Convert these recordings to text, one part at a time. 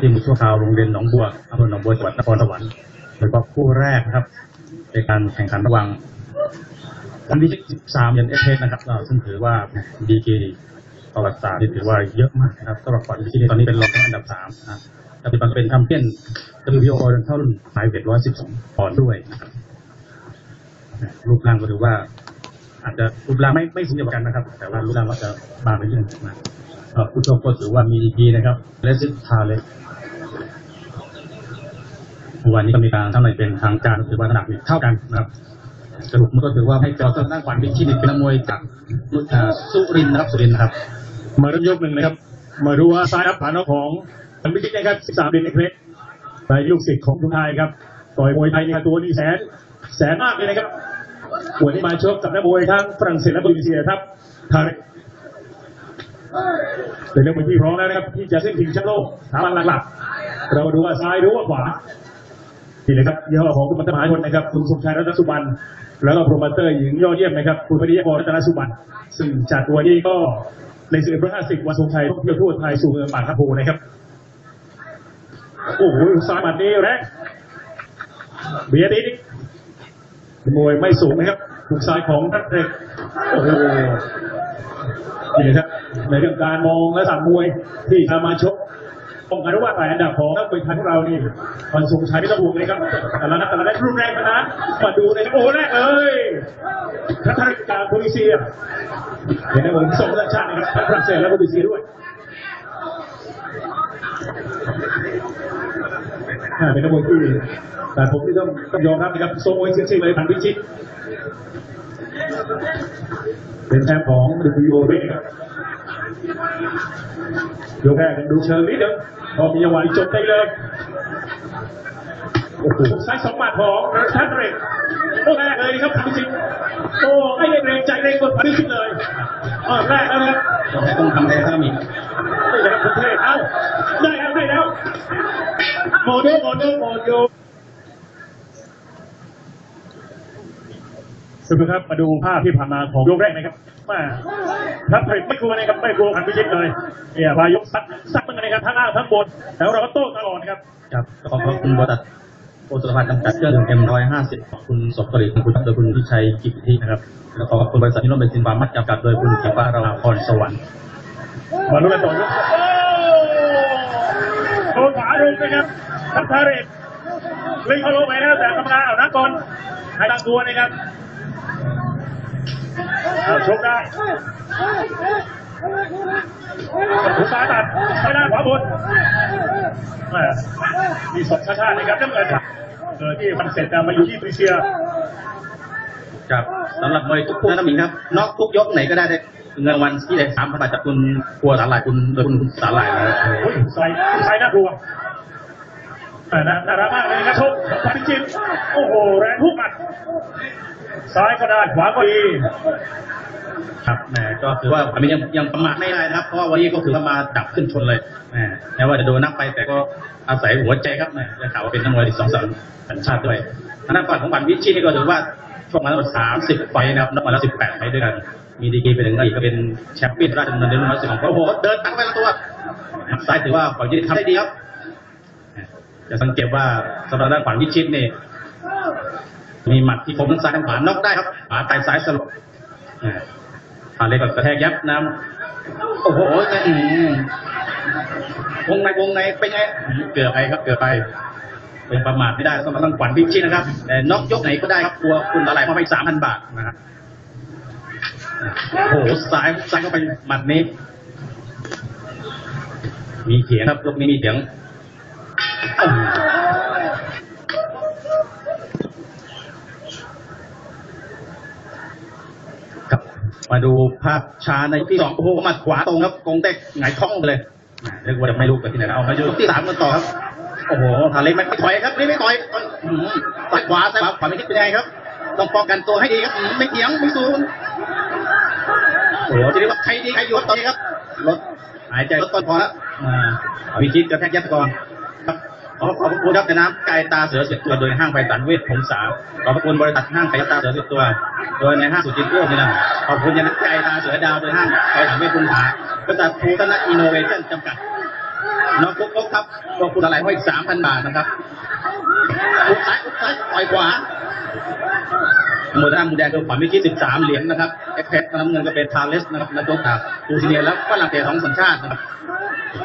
ทีมชั่วคราวโรงเรียนหนองบัวอำเภอหนองบัวจังหวัดนครสวรรค์โดยเฉพาะคู่แรกนะครับ ในการแข่งขันระหว่างวันที่13ยันเอสเนะครับซึ่งถือว่าดีกีประวัติศาสตร์ที่ถือว่าเยอะมากนะครับสำหรับฝันที่ตอนนี้เป็นรองอันดับสามนะครับปัจจุบันเป็นแชมเปี้ยน WBO เท่ารุ่นไฟเวท112ปอนด์ด้วยนะครับรูปร่างก็ถือว่า อาจจะรูปร่างไม่ไม่สูงเดียวกันนะครับ แต่ว่ารูปร่างก็จะบางไปนิดนึงนะเอ่อ ผู้ชมก็ถือว่ามีดีนะครับเลสิทาเลยวันนี้ก็มีการทั้งในเป็นทางการถือว่าน้ำหนักเท่ากันนะครับสรุปมันก็ถือว่าให้เราทางด้านขวัญวิชิตเป็นมวยจากเอ่อสุรินนะครับสุรินนะครับ มาเริ่มยกหนึ่งนะครับ มาดูว่าซ้ายรับผ่านเอาของทันพิชิตนะครับ13เดือนเอกเล็กในลูกศิษย์ของทุนไทยครับต่อยมวยไทยเนี่ยตัวนี้แสนแสนมากเลยนะครับวันนี้มาชกกับนักมวยทั้งฝรั่งเศสและโปรตุเกสครับทาง เป็นนักมวยที่พร้อมแล้วนะครับ ที่จะขึ้นชิงแชมป์โลกถามันหลักๆเรามาดูว่าซ้ายหรือว่าขวานี่นะครับยี่ห้อของคุณมัตตมหาชนนะครับคุณสมชายรัตนสุบันแล้วก็โปรโมเตอร์หญิงยอดเยี่ยมนะครับคุณพนิยพรรัตนสุบันซึ่งจัดตัวนี้ก็ในสิบเอ็ดร้อยห้าสิบวันทรงชัยท่องเที่ยวทั่วไทยสู่เมืองปากคาภูนะครับโอ้โหซ้ายหมัดนี้แรงเบียดอีกมวยไม่สูงนะครับถูกซ้ายของทัพเอกโอ้โห นี่นะครับในเรื่องการมองและสั่งมวยที่จะมาชกป้องกันว่าแต่อันดับของนักมวยไทยของเรานี่วันทรงชัยไม่ต้องห่วงเลยครับแต่ละนัดแต่ละนัดรุนแรงขนาดมาดูนะครับโอ้แรกเลยทัศนการโปรตุเซียเห็นไหมผมส่งสัญชาตินะครับทั้งฝรั่งเศสและโปรตุเซียด้วยเป็นนักมวยที่ แต่ผมที่ต้องต้องยอมรับนะครับทรงมวยจริงๆเลยพันพิชิต เป็นแชมป์ของ WBO ด้วยนะครับยกแรกดูเชิงนิดนึงพอมีจังหวะจบได้เลยโอ้โหซ้ายสองหมัดของรัชเรกโอ้แรกเลยครับพิชิตโอ้ไม่ได้เกรงใจเรงกดพิชิตเลยอ๋อแรกแล้วนะครับต้องทำอะไรครับมีไม่ได้ครับคุณเทพเอ้าได้แล้วได้แล้วโมโดโมโดโมโด สวัสดีครับมาดูภาพที่ผ่านมาของยกแรกนะครับมาทัพเรกไม่กลัวนะครับไม่กลัวพันพิชิตเลยเนี่ยพายกซัดซัดมันนะครับทั้งล่างทั้งบนแล้วเราก็โต้ตลอดนะครับครับขอบคุณบริษัทโอสุรพัฒน์จำกัดเครื่องดื่มเอ็มร้อยห้าสิบขอบคุณสมกริคุณโดยคุณพิชัยกิจที่นะครับแล้วก็ขอบคุณบริษัทนิโรธเบนซินบาร์มัดจำกัดโดยคุณกิฟ้าราพรสวรรค์มาลุ้นกันต่อยกโอ้โดนขาลงนะครับทัพทาเรศลิงเขาลงไปแล้วแต่กรรมการเอานักก่อนให้ตั้งตัวนะครับ เอาชกได้ถูกซ้ายตัดไม่ได้ขวาบนมีสองชาตินะครับน้ำเงินเออที่มันเสร็จแต่มาอยู่ที่ตุนิเซียครับสำหรับมวยทุกคู่นะน้ำหมิงครับนอกทุกยกไหนก็ได้ได้เงินวัลที่ได้สามพันบาทจากคุณครัวสาหร่ายคุณโดยคุณสาหร่ายนะครับใส่ใส่น่ากลัว แต่น่าน่ารักมากเลยนะครับชกของพันจิตโอ้โห แรงทุกหมัด ซ้ายก็ได้ขวาก็ดี ครับแหมก็คือว่าอันนี้ยังยังประมาทไม่ได้นะครับ เพราะว่าวันนี้ก็คือว่ามาดับขึ้นชนเลยแหมแม้ว่าจะโดนนับไปแต่ก็อาศัยหัวใจครับแหมได้ข่าวว่าเป็นนักมวยที่สองสัญสัญชาติด้วยทางด้านฝั่งของบันวิชิตนี่ก็ถือว่าช่วงมาทั้งหมดสามสิบไฟนะครับนับมาแล้วสิบแปดไฟด้วยกัน มีดีกรีไปถึงอดีตก็เป็นแชมป์เปี้ยนราชดำเนินเดือนร้อยสิบของโอ้โหเดินตักไปและตัวซ้ายถือว่าฝั่งยิทำได้ดีครับ จะสังเกตว่าสำหรับด้านฝั่งวิชิตนี่มีหมัดที่คมทั้งซ้ายทั้งขวานอกได้ครับขวาไต่ซ้ายสลบท่าเลยกับกระแทกยับน้ำโอ้โหอืมวงในวงในเป็นไงเกือบไปครับเกือบไปเป็นประมาทไม่ได้ต้องมาต้องขวัญพิชิตนะครับแต่น็อกยกไหนก็ได้ครับกลัวคุณอะไรมาไปสามพันบาทนะครับโอ้โหซ้ายซ้ายเข้าไปหมัดนี้ มีเถียงครับยกนี้มีเถียง ครับมาดูภาพช้าในยกที่สองโอ้โหหมัดขวาตรงครับกงเต็กหงายท้องไปเลยแหม่นึกว่าจะไม่รู้กันที่ไหนนะเอามาดูยกที่สามกันต่อครับ โอ้โหทาเล็กไม่ถอยครับนี่ไม่ถอยอื้อหือซ้ายขวาซ้ายขวาขวาไม่คิดเป็นยังไงครับ ต้องป้องกันตัวให้ดีครับอื้อหือไม่เถียงไม่สูนโอ้โหทีนี้ว่าใครดีใครอยู่ครับตอนนี้ครับลดหายใจลดต้นพอแล้วอ่าวิชิตกระแทกยัดก่อนครับ ขอขอบพระคุณครับในน้ำกายตาเสือสิบตัวโดยห้างไปสันเวทผงสาขอบพระคุณบริษัทห้างไก่ตาเสือสิบตัว โดยในห้างสุจิตเอื้อนี่นะขอบคุณยานกกายตาเสือดาวโดยห้างไก่สันเวทผงสาบริษัทภูตนะอินโนเวชั่นจำกัดน้องกุ๊กกุ๊กครับก็คุณอะไรให้อีกสามพันบาทนะครับกุ๊กซ้ายกุ๊กซ้ายต่อยขวาหมดท่ามุมแดงคือขวาเมื่อกี้สิบสามเหรียญนะครับเอ็กเพสน้ำเงินก็เป็นทาเลสนะครับนักชกจากตูซิเนียแล้วฝรั่งเศสสองสัญชาตินะครับ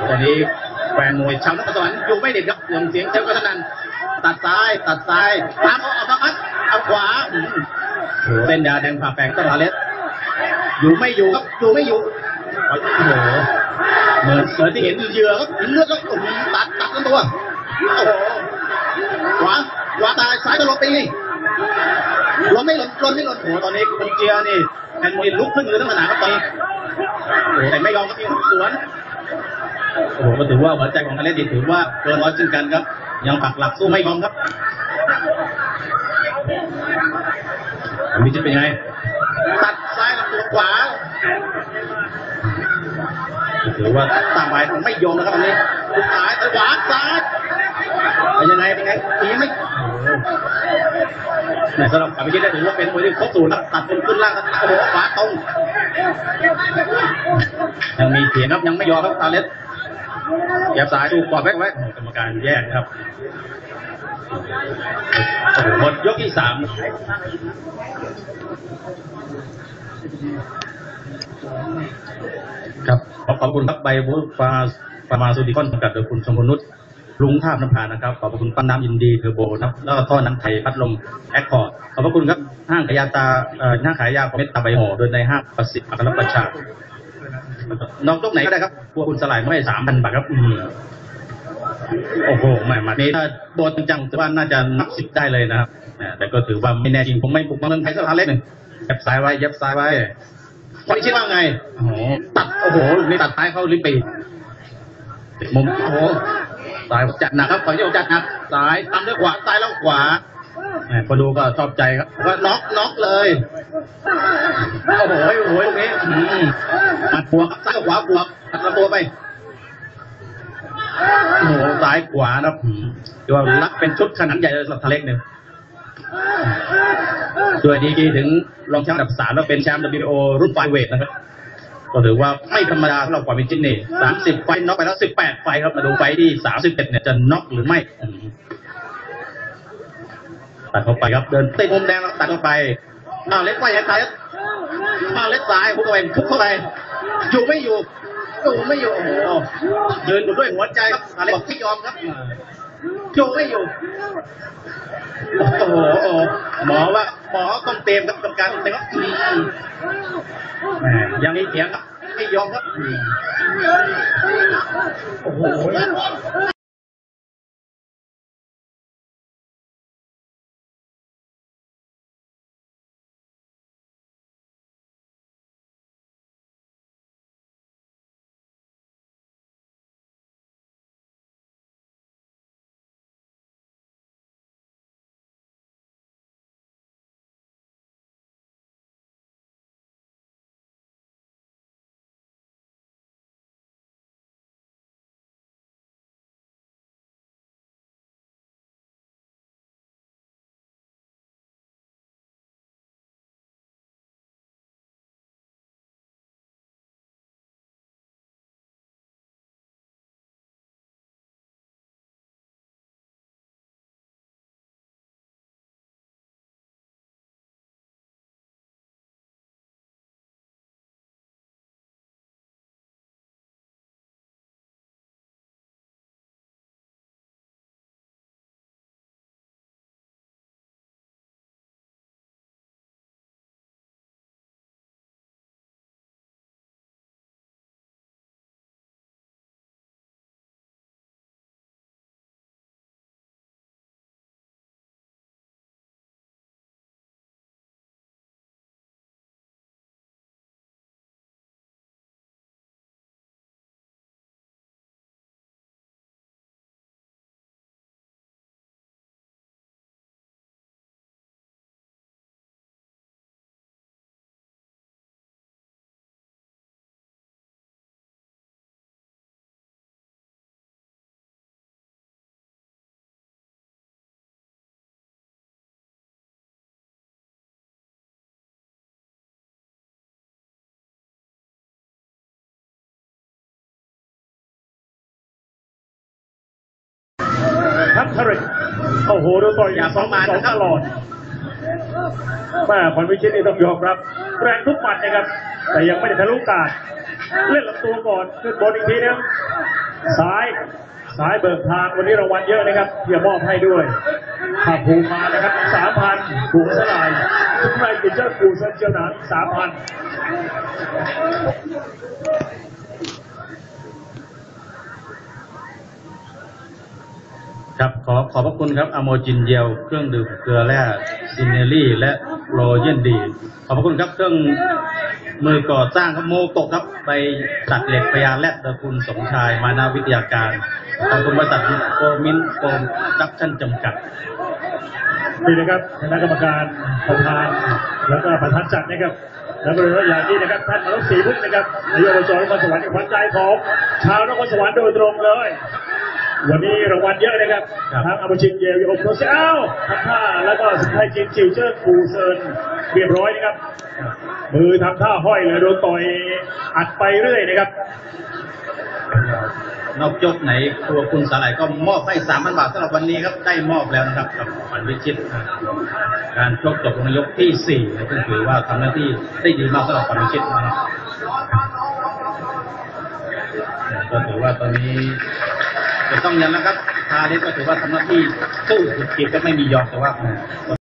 ตอนนี้ แฟนมวยชาวนครสวรรค์อยู่ไม่เด็ดครับเสียงเสียงเชฟวัฒนันตัดซ้ายตัดซ้ายตามเอาเอาเอาเอาขวาเส้นยาแดงผ่าแปลงก็ทาเลสอยู่ไม่อยู่ครับอยู่ไม่อยู่โอ้โหเหมือนเหมือที่เห็นเหยื่อครับเห็นเลือดแล้วโอ้โหตัดตัดตัวโอ้โหขวาขวาตายซ้ายตลอดตีล้มไม่หล่นล้มไม่หล่นโอ้ตอนนี้คุณเจียนี่แอนมีลุกขึ้นเลยทั้งสนามครับตอนนี้โอ้แต่ไม่ยอมครับสวน โอ้โหก็ถือว่าหัวใจของทาเลดีถือว่าเกินร้อยเช่นกันครับ ยังปักหลักสู้ไม่ยอมครับอันนี้จะเป็นยังไง ตัดซ้ายลำตัวขวาถือว่าต่างฝ่ายไม่ยอมนะครับอันนี้สุดท้ายแต่ขวาซ้ายเป็นยังไงเป็นไงตีไม่ไหนสำหรับการพิชิตได้ถือว่าเป็นมวยที่ครบสูตรครับตัดบนขึ้นล่างครับโอ้โหขวาตรงยังมีเถียงครับยังไม่ยอมครับตาเล็ด แยบซ้ายดูกอดไว้ไว้กรรมการแยกครับโอ้โหหมดยกที่สามครับขอขอบคุณครับใบบูฟาฟาร์มาซูติคอนจำกัดโดยคุณชมพนุษย์ลุงท่าบน้ำพานะครับ ขอบพระคุณปั้นน้ำยินดีเทอร์โบนะครับแล้วก็ท่อน้ำไทยพัดลมแอคคอร์ดขอบพระคุณครับห้างขายยาตาเอ่อห้างขายยาของเมตตาใบห่อโดยในห้างประสิทธิ์อัครประชา น้องตกไหนก็ได้ครับพวกคุณสลายไม่สามพันบาทครับอืมโอ้โหแหม่มานี้ถ้าโดนจังๆถือว่าน่าจะนับสิบได้เลยนะครับอ่าแต่ก็ถือว่าไม่แน่จริงผมไม่บุกมาเมืองไทยสักครั้งเล็กหนึ่งเย็บซ้ายไว้เย็บซ้ายไว้คนคิดว่าไงโอ้โหตัดโอ้โหลูกนี้ตัดท้ายเข้าลิ้นปีติดมุมโอ้โหซ้ายจัดหนักครับขอโยกจัดหนักซ้ายตามด้วยขวาซ้ายแล้วขวา แหมพอดูก็ชอบใจครับว่าน็อกน็อกเลยโอ้โหโอ้โหลูกนี้อืมมัดบวกครับซ้ายขวาบวกตัดลำตัวไปโอ้โหซ้ายขวานะครับอืมเรียกว่ารับเป็นชุดขนาดใหญ่เลยสำหรับทะเล็กเนี่ยด้วยดีกีถึงรองแชมป์อันดับสามแล้วเป็นแชมป์ WBO รุ่นไฟเวทนะครับก็ถือว่าไม่ธรรมดาสำหรับความเป็นจินนี่สามสิบไฟน็อกไปแล้วสิบแปดไฟครับมาดูไฟที่สามสิบเอ็ดเนี่ยจะน็อกหรือไม่ ตัดเข้าไปครับ เดินติดมุมแดงแล้วตัดเข้าไปอ้าวเล็กไปยังไงครับอ้าวเล็กซ้ายพุ่งเข้าไปพุ่งเข้าไปอยู่ไม่อยู่อยู่ไม่อยู่โอ้โหเดินด้วยหัวใจครับอะไรบอกไม่ยอมครับอยู่ไม่อยู่โอ้โหหมอว่าหมอต้องเตรียมกับกรรมการเต็มครับยังมีเถียงครับไม่ยอมครับโอ้โห พัทริกโอ้โหโดูต่อยอย่าประมาทสองนะครับตลอดแม่พรวิชิตนี่ต้องยอมรับแรงทุกหมัดนะครับ แต่ยังไม่ได้ทะลุกาดเล่นลำตัวก่อนขึ้นบนอีกทีนึงซ้ายซ้ายเบิกทางวันนี้รางวัลเยอะนะครับที่จะมอบให้ด้วยถ้าภูมานะครับสามพันถูกเท่าไหร่ทุกไรกินเจ้าปูเซนเจียวหนานสามพัน ครับขอขอบพระคุณครับอโมจินเยลเครื่องดื่มเกลือแร่ซินเนลี่ และโรเยนดี ขอบพระคุณครับเครื่องมือก่อสร้างครับโมโกครับไปตัดเหล็กพยานและตระกูลสมชายมานาวิทยาการขอบคุณบริษัทโกมินโกมดักชั่นจำกัดนี่นะครับคณะกรรมการประธานแล้วก็ประธานจัดนะครับแล้วก็เลยอย่างนี้นะครับท่านมนุษย์ศรีพุทธนะครับนายกอบจนครสวรรค์ขวัญใจของชาวนครสวรรค์โดยตรงเลย วันนี้รางวัลเยอะนะครับครับทั้งอภิชิตเยลโอโคเซลทำท่าแล้วก็สุดท้ายจินจิวเจิ้งกูเซินเรียบร้อยนะครับ มือทำท่าห้อยเลยโดนต่อยอัดไปเรื่อยนะครับ นอกยกไหนครัวคุณสาหร่ายก็มอบให้สามพันบาทสำหรับวันนี้ครับได้มอบแล้วนะครับกับขวัญวิชิตครับการชกจบในยกที่สี่นะซึ่งถือว่าทำหน้าที่ได้ดีมากสำหรับขวัญวิชิตนะครับก็ถือว่าตอนนี้ จะต้องยันแล้วครับทาเล็กก็ถือว่าทำหน้าที่สู้สุดขีดก็ไม่มียอมแต่ว่า